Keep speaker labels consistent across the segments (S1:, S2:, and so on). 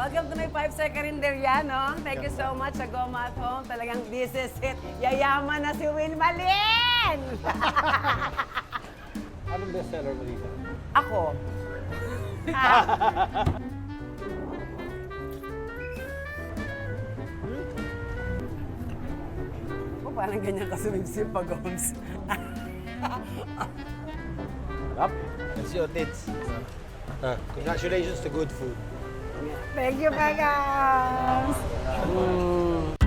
S1: Welcome to my 5 second Rinderya, no? Thank you so much sa Goma at Home. Talagang this is it. Yayaman na si Will Malin!
S2: Anong bestseller mo dito?
S1: Ako. Ah, oh, parang ganyan kasumipsip pag homes.
S2: Up. That's your tits. Ah, congratulations to good food.
S1: Thank you, Pagams! Oh.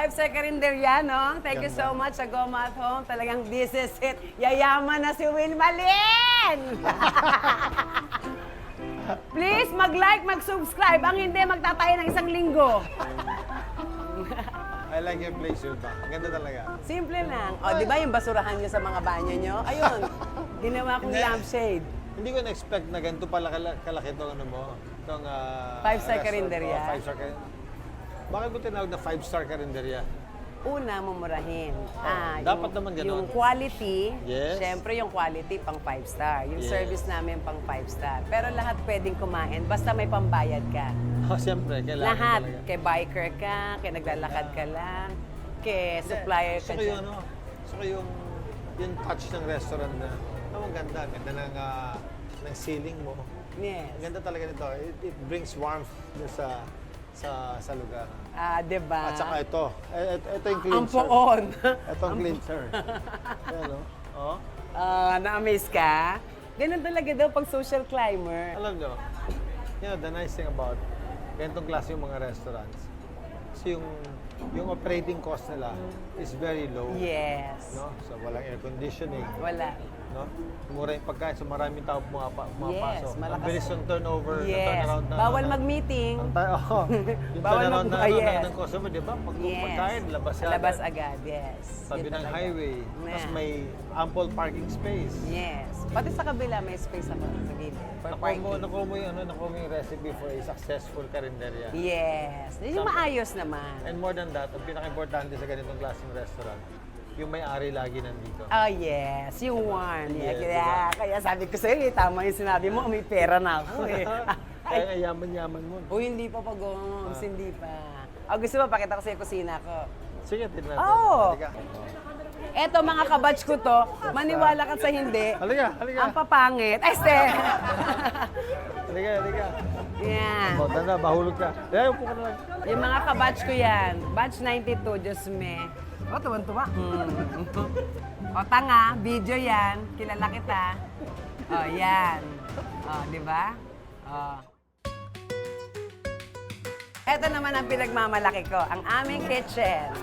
S1: 5 second Rinderya, no? Thank you so much sa Goma at Home. Talagang this is it. Yayaman na si Will Malin! Please, mag-like, mag-subscribe. Ang hindi, magtatayo ng isang linggo.
S2: I like your place, Yulba. Ang ganda talaga.
S1: Simple lang. O, di ba yung basurahan nyo sa mga banyo nyo? Ayun, ginawa kong
S2: Hindi.
S1: lampshade.
S2: Hindi ko na-expect na ganito pala kala- kalaki itong ano mo. Itong ah,
S1: Five-star
S2: restaurant
S1: karinderya.
S2: mo, Five-star karinderya. Bakit mo tinawag na five-star karinderya?
S1: Una, mumurahin. Ah,
S2: dapat
S1: yung,
S2: naman ganon.
S1: Yung quality,
S2: Yes.
S1: syempre yung quality pang 5 star. Yung
S2: Yes.
S1: service namin pang 5 star. Pero lahat pwedeng kumain, basta may pambayad ka.
S2: Oh, siyempre, kailangan
S1: lahat.
S2: talaga.
S1: Kay biker ka, kay naglalakad ka lang, kay supplier ka
S2: Gusto ko yung
S1: dyan.
S2: ano, gusto ko yung, yung touch ng restaurant na, oh, ang ganda, ang ganda ng, ah, ng ceiling mo.
S1: Yes.
S2: Ang ganda talaga nito. It, it brings warmth dun sa sa sa lugar.
S1: Ah, di ba?
S2: At saka ito, eh, ito, ito yung
S1: Ang
S2: cleanser.
S1: poon.
S2: Ito ang cleanser. Ayan, no? Oh.
S1: Ah, na-amaze ka? Ganun talaga daw pag social climber.
S2: Alam nyo, you know, the nice thing about ganitong klase yung mga restaurants, kasi yung, yung operating cost nila is very low.
S1: Yes.
S2: No? So, walang air conditioning.
S1: Wala.
S2: No? Mura yung pagkain, so maraming tao pumapa,
S1: Yes,
S2: pumapasok. Ang
S1: malakas.
S2: bilis yung turnover, yung
S1: Yes.
S2: turnaround na...
S1: Bawal
S2: na-
S1: mag-meeting.
S2: Ang tayo, oh, yung
S1: Bawal
S2: turnaround na,
S1: mag-
S2: ano,
S1: yes.
S2: ng customer, di ba? Pag
S1: Yes.
S2: pagkain, labas agad.
S1: Labas agad, yes.
S2: Sabi ng
S1: talaga.
S2: highway,
S1: Yeah.
S2: tapos may ample parking space.
S1: Yes. Pati sa kabila may space ako sa gilid for
S2: Nakuha mo, nakuha mo yung, ano, nakuha mo yung recipe for a successful karinderya.
S1: Yes. Yung maayos naman.
S2: And more than that, ang pinaka-importante sa ganitong klaseng restaurant, yung may-ari lagi nandito.
S1: Oh, yes. Yung warm. Yeah,
S2: Yes,
S1: kaya,
S2: diba?
S1: kaya sabi ko sa'yo, eh, tama yung sinabi mo, may pera na ako eh.
S2: Kaya nga yaman-yaman mo.
S1: Uy, hindi pa pag-gongs,
S2: Ah.
S1: hindi pa. Oh, gusto mo, pakita ko sa yung kusina ko.
S2: Sige, tignan natin.
S1: Oh!
S2: Halika.
S1: Eto, mga kabatch ko to, maniwala ka sa hindi.
S2: Halika, halika.
S1: Ang papangit. Ay, ste!
S2: Halika, halika.
S1: yan.
S2: O, tanda, bahulog ka. Kaya upo ka na lang.
S1: Yung mga kabatch ko yan. Batch 92, Diyos me. O, tuwan-tuwa. Mm. o, tanga, video yan. Kilala kita. O, yan. O, di ba? O. Ito naman ang pinagmamalaki ko, ang aming kitchen.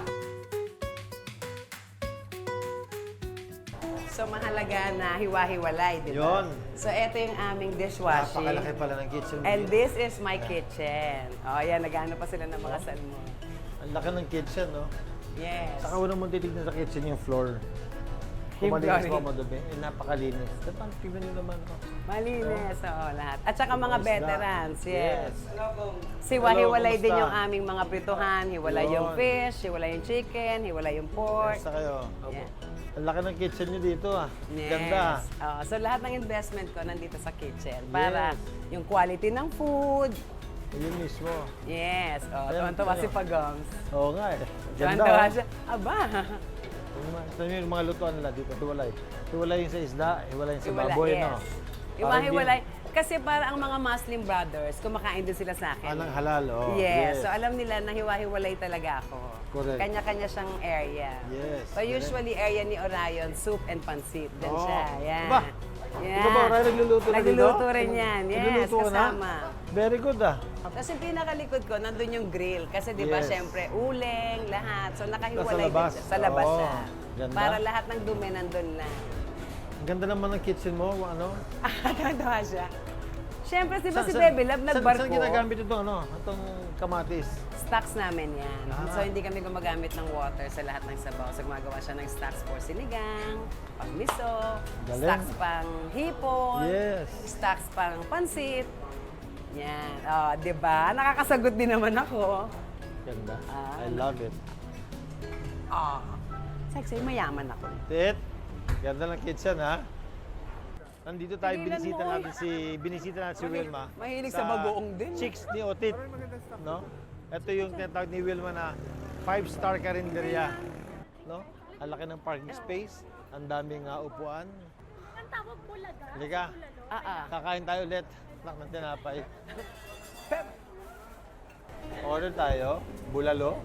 S1: So, mahalaga na hiwa-hiwalay, di ba?
S2: Yun.
S1: So, ito yung aming dishwashing.
S2: Napakalaki pala ng kitchen.
S1: And
S2: mo.
S1: this is my kitchen. Oh, yan, nagano pa sila ng mga salmon.
S2: Ang laki ng kitchen, no?
S1: Yes.
S2: Saka unang mong titignan sa kitchen yung floor. Kung malinis pa madumi, eh, napakalinis. Dapat tignan nyo naman, no?
S1: Malinis, oo, lahat. At saka mga veterans, yes. Si
S2: Hello,
S1: hiwalay din
S2: kumusta?
S1: yung aming mga prituhan. Hiwalay yung
S2: Yun.
S1: fish, hiwalay yung chicken, hiwalay yung pork.
S2: Basta kayo.
S1: Yeah.
S2: Ang laki ng kitchen nyo dito, ah.
S1: Yes.
S2: Ganda.
S1: Oo, so lahat ng investment ko nandito sa kitchen para yung quality ng food.
S2: Yun mismo.
S1: Yes. Oh,
S2: Ayan,
S1: tuwan-tuwa
S2: ayan.
S1: si Pagongs.
S2: Oo nga, eh. Ganda,
S1: Tuwan-tuwa
S2: oh.
S1: siya. Aba.
S2: Yung mga, ito yung mga lutuan nila dito, hiwalay. Hiwalay yung sa isda, hiwalay yung sa
S1: Hiwalay,
S2: baboy,
S1: yes.
S2: no?
S1: Yung
S2: Para
S1: mga
S2: hindi-
S1: hiwalay. Kasi para ang mga Muslim brothers, kumakain din sila sa akin.
S2: Anong halal, oh.
S1: yes. So alam nila na hiwa-hiwalay talaga ako.
S2: Correct.
S1: Kanya-kanya siyang area.
S2: Yes,
S1: So usually area ni Orion, soup and pansit. Doon
S2: Oh.
S1: siya. Yan.
S2: Ba? Ikaw ba, Orion, nagluluto na dito?
S1: Nagluluto rin yan. Yes,
S2: Nagluluto ka na?
S1: kasama.
S2: Very good, ah.
S1: Tapos yung pinakalikod ko, nandun yung grill. Kasi di ba,
S2: Yes.
S1: syempre, uleng, lahat. So nakahiwalay
S2: Nasa labas?
S1: din siya. Sa labas
S2: Oo.
S1: siya.
S2: Ganda.
S1: Para lahat ng dumi nandun lang.
S2: Ang ganda naman ng kitchen mo, ano?
S1: Nakakatawa siya. Siyempre, di ba si
S2: Saan-
S1: Bebe Love
S2: saan-
S1: nagbarko?
S2: Saan ginagamit ito, ano? Itong kamatis.
S1: Stocks namin yan.
S2: Ah.
S1: So, hindi kami gumagamit ng water sa lahat ng sabaw. So, gumagawa siya ng stocks for sinigang, pang miso,
S2: Galing.
S1: stocks pang hipon,
S2: Yes.
S1: stocks pang pansit. Yan. Oh, di ba? Nakakasagot din naman ako.
S2: Ganda.
S1: Ah.
S2: I love it.
S1: Ah. Sexy, mayaman ako.
S2: Tit, ganda ng kitchen ha. Nandito tayo,
S1: Tigilan
S2: binisita
S1: mo.
S2: natin si binisita natin si Wilma.
S1: mahilig sa bagoong din.
S2: Chicks ni Otit. No? Ito yung tinatawag ni Wilma na five-star karinderya. No? Ang laki ng parking space, ang daming uh, upuan.
S3: Ang tawag bulaga?
S2: Halika,
S1: Ah, ah.
S2: kakain tayo ulit. Nak ng tinapay. Order tayo, bulalo.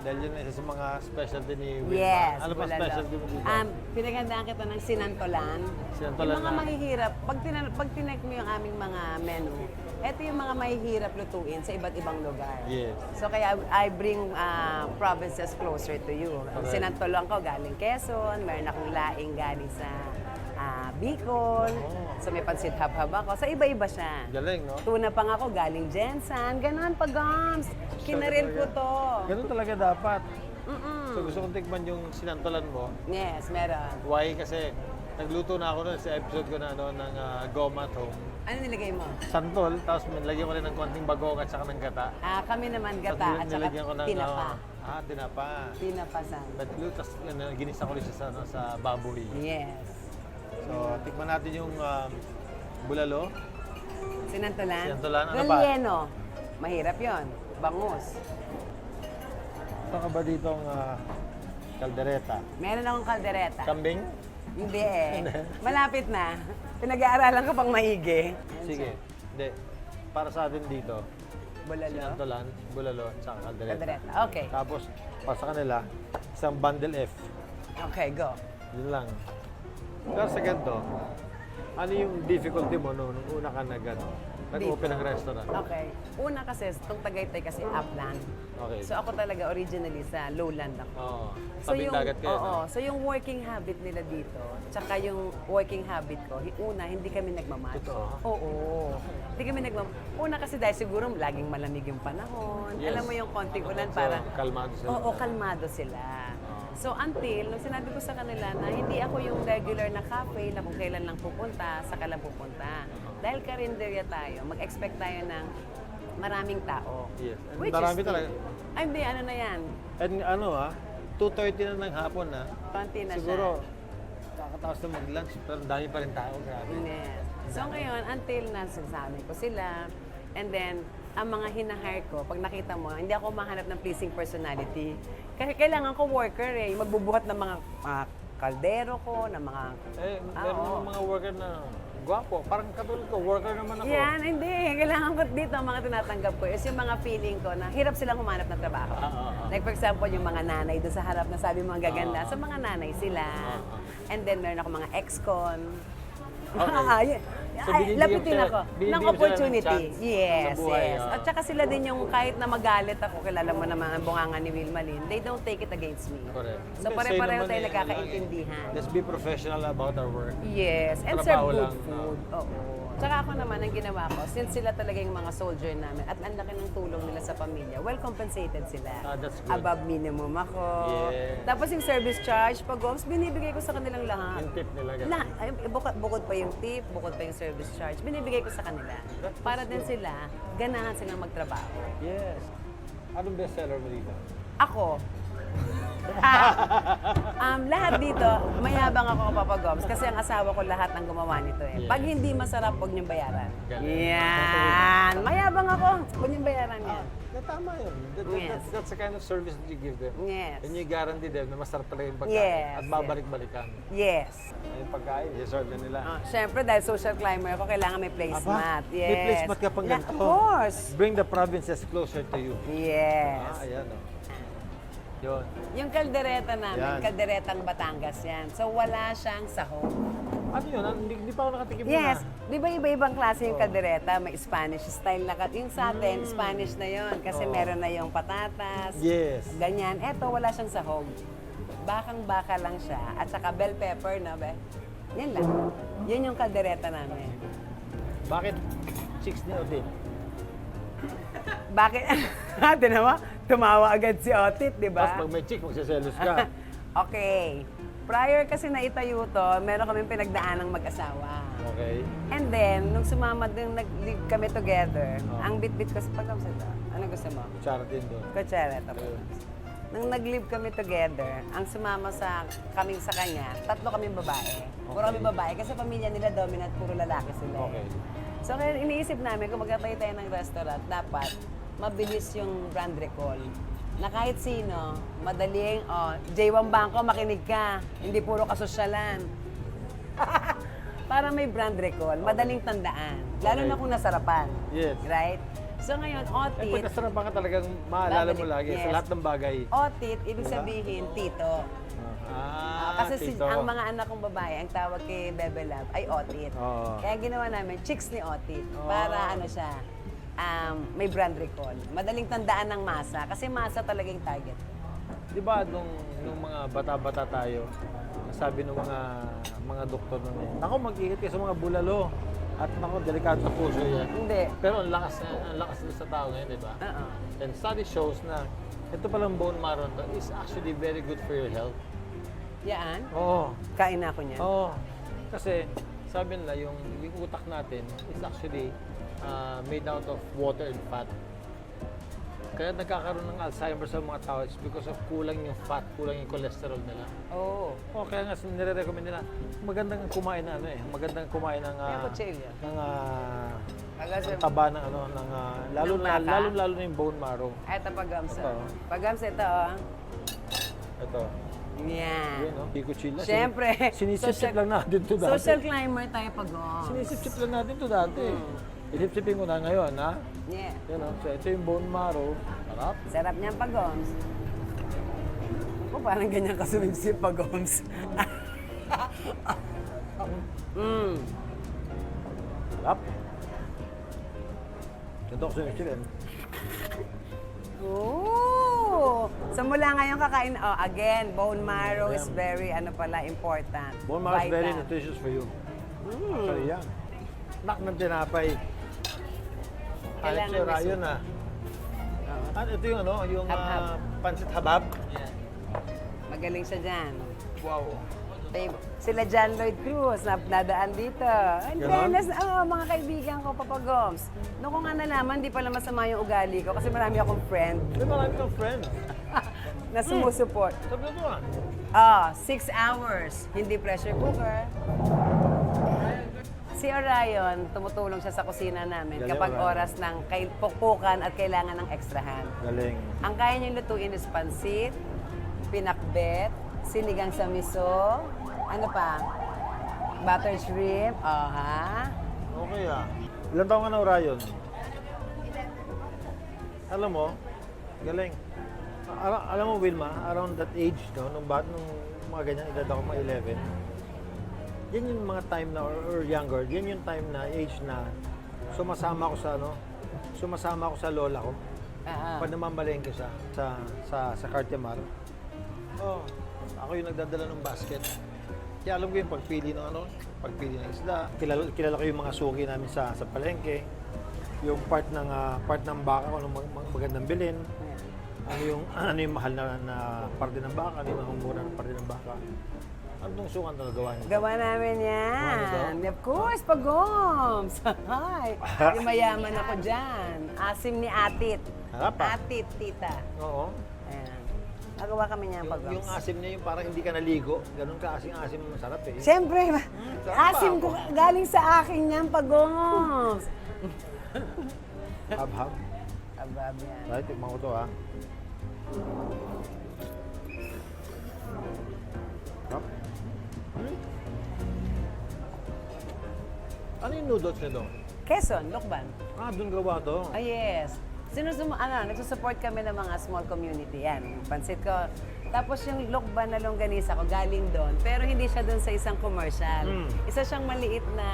S2: Dahil yun ang isa sa mga specialty ni Wilma.
S1: Yes,
S2: Ano pa
S1: bulalo.
S2: specialty mo dito?
S1: Um, pinagandaan kita ng sinantolan.
S2: Sinantolan
S1: yung mga
S2: na.
S1: mahihirap, pag, tinan pag tinek mo yung aming mga menu, eto yung mga mahihirap lutuin sa iba't ibang lugar.
S2: Yes.
S1: So kaya I bring uh, provinces closer to you. Ang
S2: Correct.
S1: sinantolan ko galing Quezon, meron akong laing galing sa ah, Bicol,
S2: Oh.
S1: so may pansit hab-hab ako. So iba-iba siya.
S2: Galing, no?
S1: Tuna pang ako galing Jensan, ganun pa gams. Kinaril ko to.
S2: Ganun talaga dapat.
S1: Mm-mm.
S2: So gusto kong tikman yung sinantolan mo.
S1: Yes, meron.
S2: Why? Kasi nagluto na ako nun sa episode ko na ano, ng uh, Goma at Home.
S1: Ano nilagay mo?
S2: Santol, tapos nilagyan ko rin ng konting bagong at saka ng gata.
S1: Ah, kami naman gata at saka
S2: nilagyan ko ng,
S1: tinapa.
S2: ah, ah, tinapa.
S1: Tinapasan.
S2: But blue, tapos ano, ginisa ko rin siya sa, ano, sa baboy.
S1: Yes.
S2: So, tikman natin yung um, bulalo.
S1: Sinantolan?
S2: Sinantolan, ano pa?
S1: Relleno. Mahirap yon. Bangus.
S2: Ito ka ba dito ang ah, kaldereta?
S1: Meron akong kaldereta.
S2: Kambing?
S1: Hindi eh. Malapit na. Pinag-aaralan ko pang maigi.
S2: Sige. Hindi. Para sa atin dito,
S1: Bulalo.
S2: sinantolan, bulalo, at saka kaldereta.
S1: Kaldereta. Okay.
S2: Tapos, para sa kanila, isang bundle F.
S1: Okay, go.
S2: Yun lang. Pero sa ganito, ano yung difficulty mo no, nung una ka nag, ano, nag-open ng restaurant?
S1: Okay. Una kasi, itong Tagaytay kasi upland.
S2: Okay.
S1: So ako talaga originally sa lowland ako.
S2: Oo.
S1: So
S2: Tabing
S1: yung,
S2: dagat kayo,
S1: oo,
S2: no?
S1: so yung working habit nila dito, tsaka yung working habit ko, hi- una, hindi kami nagmamatch.
S2: Totoo?
S1: Oo. Hindi kami nagmamatch. Una kasi dahil siguro laging malamig yung panahon.
S2: Yes.
S1: Alam mo yung konting ulan,
S2: So,
S1: parang...
S2: kalmado sila.
S1: Oo, kalmado sila. So until, nung sinabi ko sa kanila na hindi ako yung regular na cafe na kung kailan lang pupunta, saka lang pupunta. Dahil karinderya tayo, mag-expect tayo ng maraming tao.
S2: Yes. And
S1: Which
S2: marami
S1: is
S2: talaga.
S1: Ay, hindi, ano na yan.
S2: And ano ah, 2.30 na ng hapon na.
S1: Konti na
S2: Siguro,
S1: siya.
S2: kakataos na mag-lunch, pero dami pa rin tao. Grabe.
S1: Yes. So ngayon, until na sinasabi ko sila, and then, ang mga hinahire ko, pag nakita mo, hindi ako mahanap ng pleasing personality. Kasi kailangan ko worker eh, magbubuhat ng mga ah, kaldero ko, ng mga...
S2: Eh,
S1: Ah,
S2: meron namang mga worker na gwapo. Parang katulad ko, worker naman ako.
S1: Yan, hindi. Kailangan ko dito, ang mga tinatanggap ko is yung mga feeling ko na hirap silang humanap ng trabaho.
S2: Ah, ah, ah.
S1: Like for example, yung mga nanay doon sa harap na sabi ang gaganda.
S2: Ah.
S1: So mga nanay sila.
S2: Ah,
S1: And then meron ako mga ex-con.
S2: Okay.
S1: Ah, yun.
S2: So,
S1: Ay,
S2: binibigyan
S1: lapitin
S2: sila-
S1: ako
S2: binibigyan
S1: ng
S2: sila ng
S1: opportunity.
S2: chance
S1: yes,
S2: sa buhay,
S1: yes.
S2: ah.
S1: At saka sila din yung kahit na magalit ako, kilala mo naman ang bunganga ni Wilma Lynn, they don't take it against me.
S2: Correct.
S1: So
S2: Hindi,
S1: pare-pareho
S2: sa'yo
S1: tayo
S2: naman eh,
S1: nagkakaintindihan.
S2: Let's be professional about our work.
S1: Yes, and serve
S2: Trabaho
S1: good
S2: lang,
S1: food. Oo. Tsaka ako naman, ang ginawa ko, since sila talaga yung mga soldier namin at ang laki ng tulong nila sa pamilya, well compensated sila.
S2: Ah, that's good.
S1: Above minimum ako.
S2: Yes.
S1: Tapos yung service charge, pag goms, binibigay ko sa kanilang lahat.
S2: Yung tip nila. ganun.
S1: Ay, bukod, bukod pa yung tip, bukod pa yung service charge, binibigay ko sa kanila. Para din sila, ganahan silang magtrabaho.
S2: Yes. Anong bestseller mo dito?
S1: Ako, ah, um, lahat dito, mayabang ako kapapagoms kasi ang asawa ko lahat ang gumawa nito eh. Pag hindi masarap, huwag niyong bayaran. Yan! Mayabang ako. Huwag niyong bayaran yan.
S2: Na tama yun. That, that-
S1: Yes.
S2: that's, that's the kind of service that you give them.
S1: Yes.
S2: And you guarantee them na masarap talaga yung pagkain.
S1: Yes,
S2: At babalik-balikan.
S1: Yes.
S2: Yung pagkain, i-serve na nila.
S1: Ah, Siyempre, dahil social climber ako, kailangan may placemat. Yes.
S2: May placemat ka pang
S1: La-
S2: ganito.
S1: Of course.
S2: Bring the provinces closer to you.
S1: Yes.
S2: Ah, ayan o. Yun.
S1: Yung kaldereta namin,
S2: Yan.
S1: kalderetang Batangas yan. So, wala siyang sahog.
S2: Ano yun? Ah, Hindi, hindi pa ako nakatikim
S1: Yes.
S2: na.
S1: Di ba iba-ibang klase yung kaldereta? May Spanish style na kat- Yung sa atin, Spanish na yon Kasi
S2: Oo.
S1: meron na yung patatas.
S2: Yes.
S1: Ganyan. Eto, wala siyang sahog. Bakang-baka lang siya. At saka bell pepper na, be. Yan lang. Yun yung kaldereta namin.
S2: Bakit chicks ni Odin?
S1: Bakit? Naman, tumawa agad si Otit, di ba?
S2: Tapos pag may chick, magsiselos ka.
S1: okay. Prior kasi na itayo to, meron kami pinagdaan ng mag-asawa.
S2: Okay.
S1: And then, nung sumama din, nag-live kami together,
S2: Oh.
S1: ang bit-bit ko sa pagkamsa ito. Ano gusto mo?
S2: Charity doon.
S1: Kutsara, tapos. Nung nag-live kami together, ang sumama sa kami sa kanya, tatlo kami babae. Puro kami babae kasi pamilya nila dominant, puro lalaki sila. eh.
S2: Okay.
S1: So kaya iniisip namin kung magtatay tayo ng restaurant, dapat mabilis yung brand recall. Na kahit sino, madaling, oh, J1 Bangko, makinig ka. Hindi puro kasosyalan. Para may brand recall, madaling tandaan. Lalo
S2: Okay.
S1: na kung nasarapan.
S2: Yes.
S1: Right? So ngayon,
S2: Eh, pag
S1: Otit,
S2: nasarapan ka talagang maalala mo lagi sa
S1: yes.
S2: lahat ng bagay.
S1: Otit, ibig sabihin, tito.
S2: Ah,
S1: Kasi si,
S2: tito.
S1: ang mga anak kong babae, ang tawag kay Bebe Love ay Otit.
S2: Oo.
S1: Kaya ginawa namin, chicks ni Otit.
S2: Oo.
S1: Para ano siya, um, may brand recall. Madaling tandaan ng masa. Kasi masa talaga yung target.
S2: Di ba nung, nung mga bata-bata tayo, sabi ng mga mga doktor nun eh, ako mag-ingat kayo sa mga bulalo. At ako, delikado sa puso yan.
S1: Hindi.
S2: Pero ang lakas, ang lakas nila sa tao ngayon, di ba?
S1: Oo.
S2: And study shows na ito palang bone marrow to is actually very good for your health.
S1: Yan.
S2: Oo.
S1: Kain na ako niyan.
S2: Oo. Kasi sabi nila yung, yung utak natin is actually uh, made out of water and fat. Kaya nagkakaroon ng Alzheimer's sa mga tao is because of kulang yung fat, kulang yung cholesterol nila.
S1: Oo.
S2: Oh, kaya nga nire-recommend nila, magandang kumain ng ano eh, magandang kumain ng uh, ng ah,
S1: Kasi,
S2: ng taba ng ano ng ah, lalo
S1: Ng
S2: na lalo lalo na yung bone marrow.
S1: eto pagams.
S2: Ito.
S1: Pagams ito, oh.
S2: Ito.
S1: Yan.
S2: Yun, no? Di kutsila.
S1: Siyempre.
S2: Sinisip-sip lang natin to dati.
S1: Social climber tayo pag-oms.
S2: Sinisip-sip lang natin to dati.
S1: Hmm.
S2: Isip-sipin ko na ngayon, ha?
S1: Yeah.
S2: Yan, no? So, ito yung bone marrow. Sarap.
S1: Sarap niyan pag-oms. Ako parang ganyan kasumipsip pag-oms. mm.
S2: Sarap. Ito ako sinisipin.
S1: Ooh! So mula ngayon kakain, oh, again, bone marrow is very, ano pala, important.
S2: Bone marrow is very nutritious for you.
S1: Mm.
S2: Actually, yan. Nak ng tinapay. Alex
S1: Kailangan may
S2: Rayon,
S1: soup.
S2: ah.
S1: Oo.
S2: At ito yung ano, yung
S1: Habhab.
S2: ah, pansit habab.
S1: Magaling siya dyan.
S2: Wow.
S1: Babe, sila John Lloyd Cruz, na, nadaan dito. In
S2: Ganon?
S1: fairness, oh, mga kaibigan ko, Papa Goms. Noong ko nga nalaman, di pala masama yung ugali ko kasi marami akong friend
S2: May marami kang friends.
S1: na sumusuport.
S2: Sabi mo ah.
S1: Ah, six hours. Hindi pressure cooker. Si Orion, tumutulong siya sa kusina namin
S2: Galing,
S1: kapag
S2: Orion.
S1: oras ng kay pukpukan at kailangan ng ekstrahan.
S2: Galing.
S1: Ang kaya niyang lutuin is pansit, pinakbet, sinigang sa miso, ano pa? Butter shrimp, oh ha?
S2: Okay ah. Ilan taong ka na, Orion? Alam mo, galing. Al- alam mo, Wilma, around that age, no, nung, bat, nung mga ganyan edad ako, mga 11, yan yung mga time na, or, or younger, yan yung time na, age na, sumasama ako sa, ano, sumasama ako sa lola ko.
S1: Ah, ah.
S2: Pag namamalengke siya sa, sa, sa Cartimar. Oh, ako yung nagdadala ng basket. Kaya alam ko yung pagpili ng ano, pagpili ng isda. Kilala, kilala ko yung mga suki namin sa, sa palengke. Yung part ng ah, part ng baka, kung anong mag- mag- magandang bilhin. Ano yung, ano yung mahal na, na parte ng baka, ano yung mga mura na parte ng baka. Ano tong sukan na nagawa niyo?
S1: Gawa namin yan. Of course, pagoms. Hi. Yung mayaman ako dyan. Asim ni Atit.
S2: Harap ah.
S1: Atit, tita.
S2: Oo.
S1: Ayan. Nagawa kami niyan
S2: Yung,
S1: pagoms.
S2: yung asim niya yung parang hindi ka naligo. Ganun ka asing asim masarap eh.
S1: Siyempre,
S2: sarap
S1: asim ko galing sa akin yan, pagoms.
S2: Hab-hab.
S1: Abab yan.
S2: Right, tikman ko to ha. Ano yung noodles nito?
S1: Quezon, Lokban.
S2: Ah, doon gawa to.
S1: Ah, yes. Sinusum ano, nagsusupport kami ng mga small community. Yan, yung pansit ko. Tapos yung lokban na longganisa ko, galing doon. Pero hindi siya doon sa isang commercial.
S2: Mm.
S1: Isa siyang maliit na,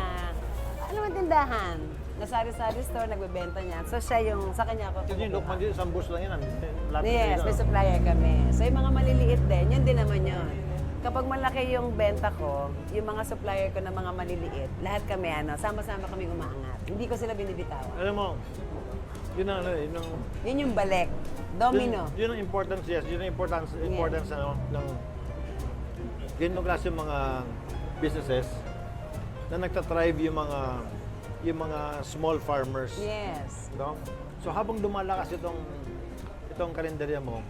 S1: ano man tindahan. Na sari-sari store, nagbebenta niya. So siya yung, sa kanya ako.
S2: Kasi yung lokman dito, isang bus lang yan. Lapit
S1: Yes, may supplier kami. So yung mga maliliit din, yun din naman yun. Kapag malaki yung benta ko, yung mga supplier ko na mga maliliit, lahat kami ano, sama-sama kami umaangat. Hindi ko sila binibitawan.
S2: Alam mo, Yun ang, ano, yun ang,
S1: Yun yung balik. Domino.
S2: Yun, yun ang importance, yes. Yun ang importance, importance ano, ng ganito klase mga businesses na nagtatrive yung mga yung mga small farmers.
S1: Yes.
S2: No? So habang dumalakas itong itong kalendarya mo,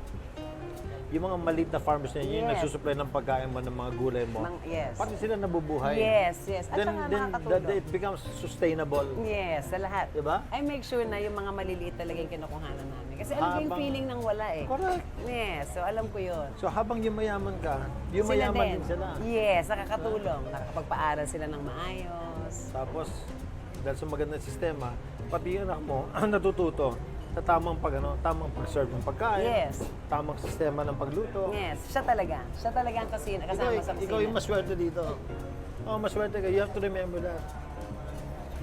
S2: yung mga maliit na farmers na yun, yung
S1: Yes.
S2: nagsusupply ng pagkain mo, ng mga gulay mo,
S1: Mang- yes.
S2: pati sila nabubuhay.
S1: Yes, yes. At
S2: Then,
S1: saka
S2: then that it becomes sustainable.
S1: Yes, sa lahat.
S2: Diba?
S1: I make sure na yung mga maliliit talaga yung kinukuhanan namin. Kasi alam ko yung feeling ng wala eh.
S2: Correct.
S1: Yes, so alam ko yun.
S2: So habang yumayaman ka,
S1: Sila
S2: yumayaman din sila.
S1: Yes, nakakatulong. Nakakapagpaaral sila ng maayos.
S2: Tapos, dahil sa magandang sistema, pati yung anak mo natututo sa tamang pag ano, tamang pag-serve ng pagkain,
S1: Yes.
S2: tamang sistema ng pagluto.
S1: Yes, siya talaga. Siya talaga ang kasina,
S2: Ikaw,
S1: kasama sa kusina.
S2: ikaw yung maswerte dito. Oh, maswerte ka. You have to remember that.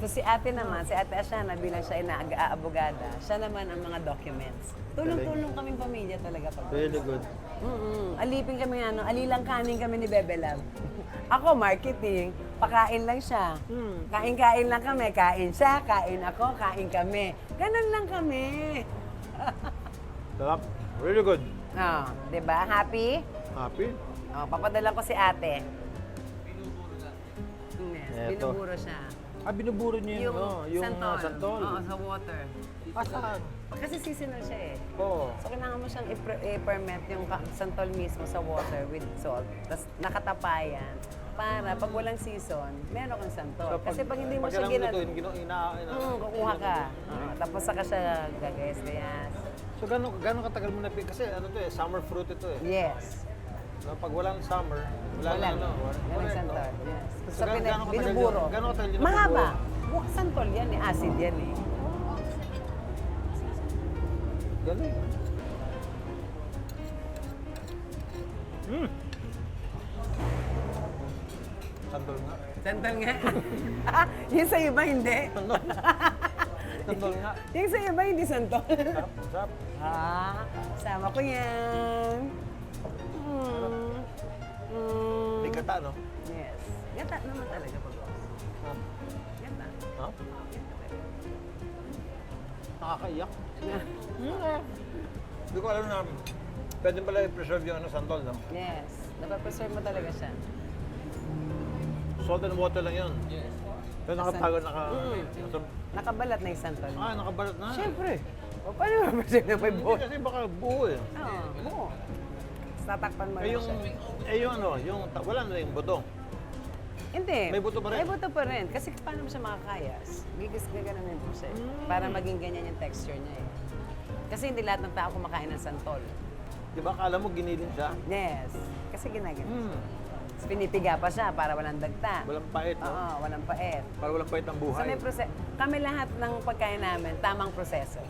S1: So si ate naman, si ate Ashana bilang siya ay nag-aabogada, siya naman ang mga documents. Tulong-tulong kaming pamilya talaga pag
S2: Really good.
S1: Mm-mm. Alipin kami ano, alilang kanin kami ni Bebe Lab. Ako, marketing. Pakain lang siya.
S2: Hmm.
S1: Kain-kain lang kami. Kain siya, kain ako, kain kami. Ganun lang kami.
S2: Sarap. Really good.
S1: Oh, 'di ba? Happy?
S2: Happy?
S1: Oh, papadala ko si ate. Yes,
S2: Eto.
S1: binuburo siya.
S2: Ah, binuburo niyo yun, no? Yung
S1: santol.
S2: ah, santol.
S1: Oo, sa water.
S2: Ah, saan?
S1: Kasi seasonal siya eh.
S2: Oo.
S1: So, kailangan mo siyang i- i-ferment yung ka- santol mismo sa water with salt. Tapos nakatapayan para pag walang season, meron kang santol. Kasi pag hindi mo siya ginagawa,
S2: lutuin, gino, ina, ina,
S1: mm, kukuha ka. Oo, tapos saka siya gagayas-gayas.
S2: So, gano'n gano katagal mo na pi- Kasi ano to eh, summer fruit ito eh.
S1: Yes.
S2: No, pag walang summer, wala
S1: Wala.
S2: na ano. Correct,
S1: santol. Yes.
S2: So,
S1: pina-
S2: gaano katagal
S1: binuburo.
S2: Gaano katagal yun
S1: Mahaba.
S2: nabubuo?
S1: Bu- Santol yan eh. Acid yan eh.
S2: Galing. Hmm. Sandol nga.
S1: Santol nga. yung sa iba hindi.
S2: Sandol nga.
S1: yung sa iba hindi santol.
S2: Sarap, sarap.
S1: ah, sama ko yan. Mm. Mm.
S2: May kata, no?
S1: Yes. Gata naman talaga pag
S2: Ha?
S1: Gata.
S2: Ha? Nakakaiyak. Hindi ko alam na pwede pala i-preserve yung ano, santol, no?
S1: Yes. Napapreserve mo talaga siya.
S2: Salt and water lang yun. Yes. Pero nakatago, naka...
S1: Mm. Nakabalat na yung santol.
S2: Ah, nakabalat na.
S1: Siyempre. O, paano ma-preserve na may
S2: Hindi
S1: buhok?
S2: kasi baka buo eh.
S1: Oo, buo. Tatakpan mo
S2: Eh
S1: lang
S2: yung,
S1: siya.
S2: eh yung ano, yung ta- wala na yung buto.
S1: Hindi.
S2: May buto pa rin?
S1: May buto pa rin. Kasi paano mo siya makakayas? Gigis gaganon mo siya. eh.
S2: Hmm.
S1: Para maging ganyan yung texture niya eh. Kasi hindi lahat ng tao kumakain ng santol.
S2: Di ba? Kala mo ginilin siya.
S1: Yes. Kasi ginaganon.
S2: Hmm.
S1: Tapos pinipiga pa siya para walang dagta.
S2: Walang pait, no?
S1: Oo, walang paet.
S2: Para walang pait ng
S1: So
S2: buhay.
S1: may proses kami lahat ng pagkain namin, tamang proseso.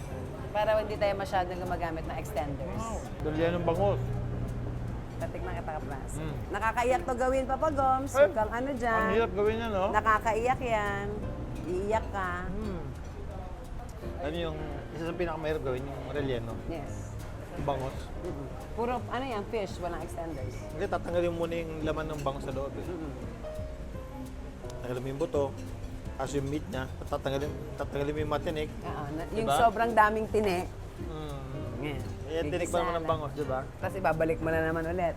S1: Para hindi tayo masyadong gumagamit ng extenders.
S2: Dalian ng bangos.
S1: Tatikman kita ka, Franz.
S2: Mm.
S1: Nakakaiyak to gawin, Papa Goms. Huwag kang ano dyan.
S2: Ang hirap gawin yan, no?
S1: Nakakaiyak yan. Iiyak ka.
S2: Hmm. Ano yung isa sa pinakamahirap gawin, yung relleno,
S1: Yes.
S2: bangos.
S1: Mm-mm. Puro, ano yan, fish, walang extenders.
S2: Kasi tatanggalin mo muna yung laman ng bangos sa loob eh.
S1: Mm-mm.
S2: Tanggalin mo yung buto, kasi yung meat niya, tatanggalin, tatanggalin mo yung matinik.
S1: Oo, na- yung
S2: Diba?
S1: sobrang daming tine.
S2: Hmm.
S1: Yan.
S2: Eh, tinikman mo ng bangos, di ba?
S1: Tapos ibabalik mo na naman ulit.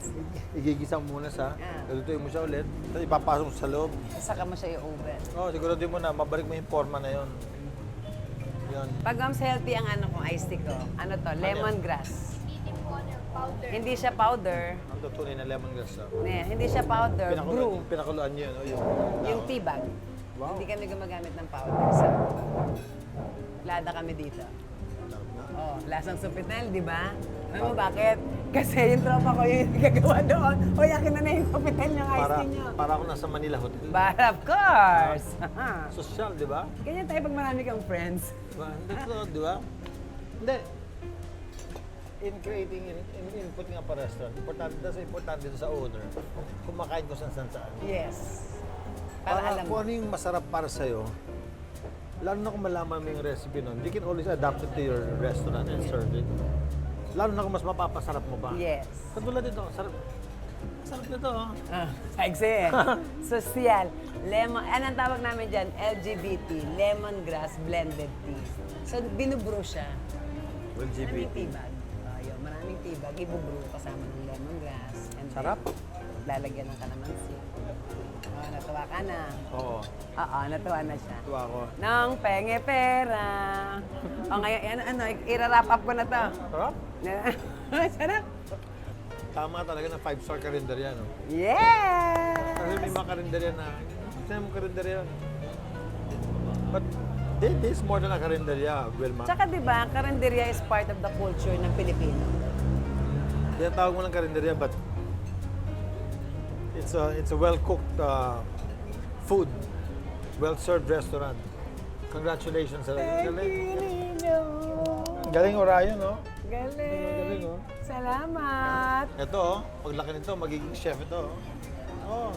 S2: Igigisa mo muna sa,
S1: Ah.
S2: lutuin mo siya ulit, tapos ipapasok mo sa loob.
S1: Saka mo siya i-oven.
S2: Oo, oh, siguraduhin mo na, mabalik mo yung forma na yon. Yun.
S1: Pag Goms healthy ang ano kong iced tea ko, ano to, lemongrass.
S3: Native water powder.
S1: Hindi siya powder.
S2: Ang tutunay na lemongrass. ah.
S1: Yan, hindi siya powder, brew.
S2: Pinakuluan, pinakuluan niyo, no? Yung,
S1: Yung tea bag.
S2: Wow.
S1: Hindi kami gumagamit ng powder. So, lada kami dito. Oh, lasang supital, di ba? Alam mo bakit? Kasi yung tropa ko yung gagawa doon. O, yakin na na yung supital niyang iced
S2: Para,
S1: niyo.
S2: para ako nasa Manila Hotel.
S1: But of course!
S2: Social, di ba?
S1: Ganyan tayo pag marami kang friends.
S2: Diba? That's all, di ba? Hindi. In creating in, in, input nga para restaurant, importante, that's importante sa owner. Kumakain ko saan saan saan.
S1: Yes. Para,
S2: Para
S1: alam mo.
S2: kung ano yung masarap para sa'yo, lalo na kung malaman mo yung recipe nun, you can always adapt it to your restaurant and serve it. Lalo na kung mas mapapasarap mo ba.
S1: Yes.
S2: Katulad dito, sarap. Sarap na to, oh.
S1: Ah, sexy. Social. Lemon, anong tawag namin dyan? LGBT, lemongrass blended tea. So, binubrew siya. Maraming
S2: LGBT.
S1: tibag. Oh, yun, maraming tibag. Ibubrew kasama ng lemongrass. And then,
S2: Sarap.
S1: lalagyan ng kalamansi. Oh, natuwa ka na.
S2: Oo.
S1: Oo, natuwa na siya.
S2: Tuwa ako.
S1: Nang penge pera. O ngayon, ano, ano, i-wrap up ko na to.
S2: Sarap.
S1: Sarap.
S2: Tama talaga na five-star karinderya, no?
S1: Yes!
S2: Kasi may mga karinderya na, gusto mo karinderya. But this is more than a karinderya, Wilma.
S1: Tsaka di ba, karinderya is part of the culture ng Pilipino.
S2: Tinatawag mo ng karinderya, but it's a, it's a well-cooked uh, food, well-served restaurant. Congratulations sa galing.
S1: Nino!
S2: Galing Orion, no?
S1: Galing!
S2: Galing, oh.
S1: Salamat!
S2: Ito, oh, paglaki nito, magiging chef ito. Oh.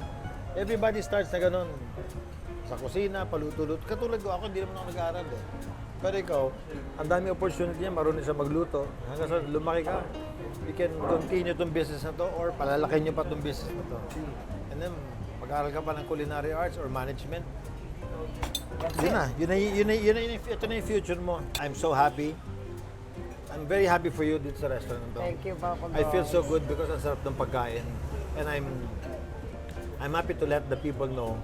S2: Everybody starts na ganun. Sa kusina, paluto-luto. Katulad ko, ako hindi naman ako nag-aaral eh. Pero ikaw, ang dami opportunity niya, marunong siya magluto. Hanggang sa lumaki ka, you can continue tong business na to or palalakin niyo pa tong business na to. And then, mag-aaral ka pa ng culinary arts or management. Yun na, yun na, yun na, yun na, yun na, ito na yung future mo. I'm so happy. I'm very happy for you dito sa restaurant to.
S1: Thank you, Papa
S2: I feel so good because ang sarap ng pagkain. And I'm I'm happy to let the people know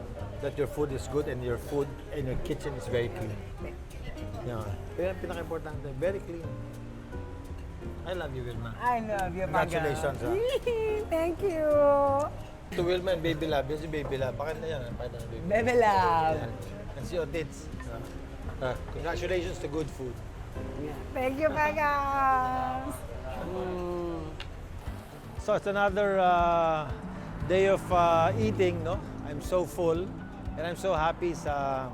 S2: that your food is good and your food and your kitchen is very clean. Yeah. Pero ang pinaka-importante, very clean. I love you, Wilma.
S1: I love you, Papa.
S2: Congratulations, ah.
S1: Thank you!
S2: To Wilma and Baby Love, yan si Baby Love. Bakit na yan? Bakit na Baby
S1: Bebe love!
S2: Yan. And si Otits. Ah. Ah, congratulations to good food.
S1: Thank you, Pagas! Mm.
S2: So it's another uh, day of uh, eating, no? I'm so full and I'm so happy sa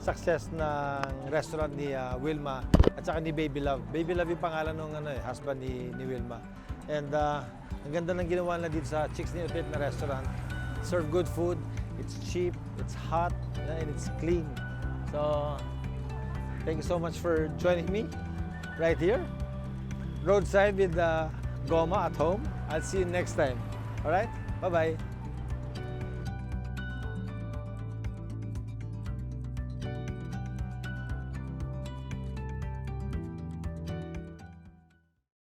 S2: success ng restaurant ni uh, Wilma at saka ni Baby Love. Baby Love yung pangalan ng ano, eh, husband ni, ni Wilma. And uh, ang ganda ng ginawa na dito sa Chicks ni Utit na restaurant. Serve good food, it's cheap, it's hot, and it's clean. So, thank you so much for joining me right here roadside with uh, Goma at home. I'll see you next time. All right? Bye-bye.